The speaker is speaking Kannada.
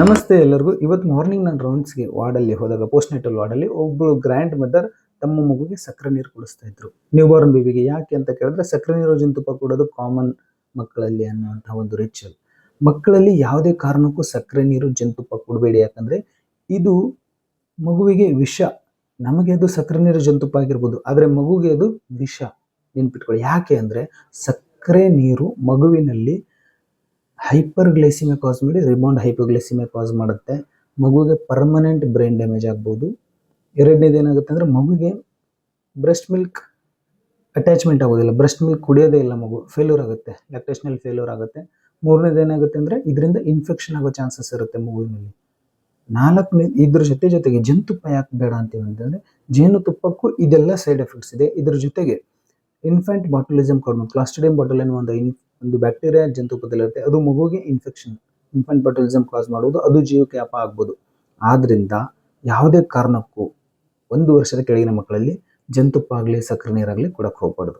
ನಮಸ್ತೆ ಎಲ್ಲರಿಗೂ. ಇವತ್ತು ಮಾರ್ನಿಂಗ್ ನಾನು ರೌಂಡ್ಸ್ಗೆ ವಾರ್ಡಲ್ಲಿ ಹೋದಾಗ ಪೋಸ್ಟ್ ನೆಟಲ್ ವಾರ್ಡಲ್ಲಿ ಒಬ್ಬರು ಗ್ರ್ಯಾಂಡ್ ಮದರ್ ತಮ್ಮ ಮಗುಗೆ ಸಕ್ಕರೆ ನೀರು ಕುಡಿಸ್ತಾ ಇದ್ರು. ನ್ಯೂ ಬಾರ್ನ್ ಬೇಬಿಗೆ ಯಾಕೆ ಅಂತ ಕೇಳಿದ್ರೆ, ಸಕ್ಕರೆ ನೀರು ಜಂತುಪ್ಪ ಕೊಡೋದು ಕಾಮನ್ ಮಕ್ಕಳಲ್ಲಿ ಅನ್ನುವಂಥ ಒಂದು ರಿಚುವಲ್ ಮಕ್ಕಳಲ್ಲಿ ಯಾವುದೇ ಕಾರಣಕ್ಕೂ ಸಕ್ಕರೆ ನೀರು ಜಂತುಪ್ಪ ಕೊಡಬೇಡಿ. ಯಾಕಂದರೆ ಇದು ಮಗುವಿಗೆ ವಿಷ. ನಮಗೆ ಅದು ಸಕ್ಕರೆ ನೀರು ಜಂತುಪ್ಪ ಆಗಿರ್ಬೋದು, ಆದರೆ ಮಗುಗೆ ಅದು ವಿಷ ನೆನ್ಪಿಟ್ಕೊಳ್ಳಿ. ಯಾಕೆ ಅಂದರೆ ಸಕ್ಕರೆ ನೀರು ಮಗುವಿನಲ್ಲಿ ಹೈಪರ್ ಗ್ಲೈಸಿಮಿಯಾ ಕಾಸ್ ಮಾಡಿ ರಿಬೌಂಡ್ ಹೈಪೋಗ್ಲೈಸಿಮಿಯಾ ಕಾಸ್ ಮಾಡುತ್ತೆ. ಮಗುಗೆ ಪರ್ಮನೆಂಟ್ ಬ್ರೈನ್ ಡ್ಯಾಮೇಜ್ ಆಗ್ಬೋದು. ಎರಡನೇದು ಏನಾಗುತ್ತೆ ಅಂದರೆ ಮಗುಗೆ ಬ್ರೆಸ್ಟ್ ಮಿಲ್ಕ್ ಅಟ್ಯಾಚ್ಮೆಂಟ್ ಆಗೋದಿಲ್ಲ. ಬ್ರೆಸ್ಟ್ ಮಿಲ್ಕ್ ಕುಡಿಯೋದೇ ಇಲ್ಲ ಮಗು. ಫೇಲ್ಯೂರ್ ಆಗುತ್ತೆ. ಲ್ಯಾಕ್ಟೇಷನಲ್ ಫೇಲ್ಯೂರ್ ಆಗುತ್ತೆ. ಮೂರನೇದು ಏನಾಗುತ್ತೆ ಅಂದರೆ ಇದರಿಂದ ಇನ್ಫೆಕ್ಷನ್ ಆಗೋ ಚಾನ್ಸಸ್ ಇರುತ್ತೆ ಮಗುವಿನಲ್ಲಿ. ನಾಲ್ಕನೇ ಇದ್ರ ಜೊತೆ ಜೊತೆಗೆ ಜೇನುತುಪ್ಪ ಯಾಕೆ ಬೇಡ ಅಂತೀವಿ ಅಂತಂದರೆ ಜೇನುತುಪ್ಪಕ್ಕೂ ಇದೆಲ್ಲ ಸೈಡ್ ಎಫೆಕ್ಟ್ಸ್ ಇದೆ. ಇದ್ರ ಜೊತೆಗೆ ಇನ್ಫೆಂಟ್ ಬಾಟಲಿಸಮ್ ಕಡಿಮೆ ಕ್ಲಾಸ್ಟಿಡಿಯಂ ಬಾಟಲ್ ಅನ್ನೋ ಒಂದು ಇನ್ ಒಂದು ಬ್ಯಾಕ್ಟೀರಿಯಾ ಜಂತುಪದಲ್ಲಿರುತ್ತೆ ಅದು ಮಗುಗೆ ಇನ್ಫೆಕ್ಷನ್ ಇನ್ಫೆಂಟ್ ಬಟಲಿಸಮ್ ಕಾಸ್ ಮಾಡುವುದು, ಅದು ಜೀವಕ್ಕೆ ಅಪ ಆಗ್ಬೋದು. ಆದ್ದರಿಂದ ಯಾವುದೇ ಕಾರಣಕ್ಕೂ ಒಂದು ವರ್ಷದ ಕೆಳಗಿನ ಮಕ್ಕಳಲ್ಲಿ ಜಂತುಪ್ಪ ಆಗಲಿ, ಸಕ್ಕರೆ ನೀರಾಗಲಿ ಕೊಡಕ್ಕೆ ಹೋಗ್ಬಾರ್ದು.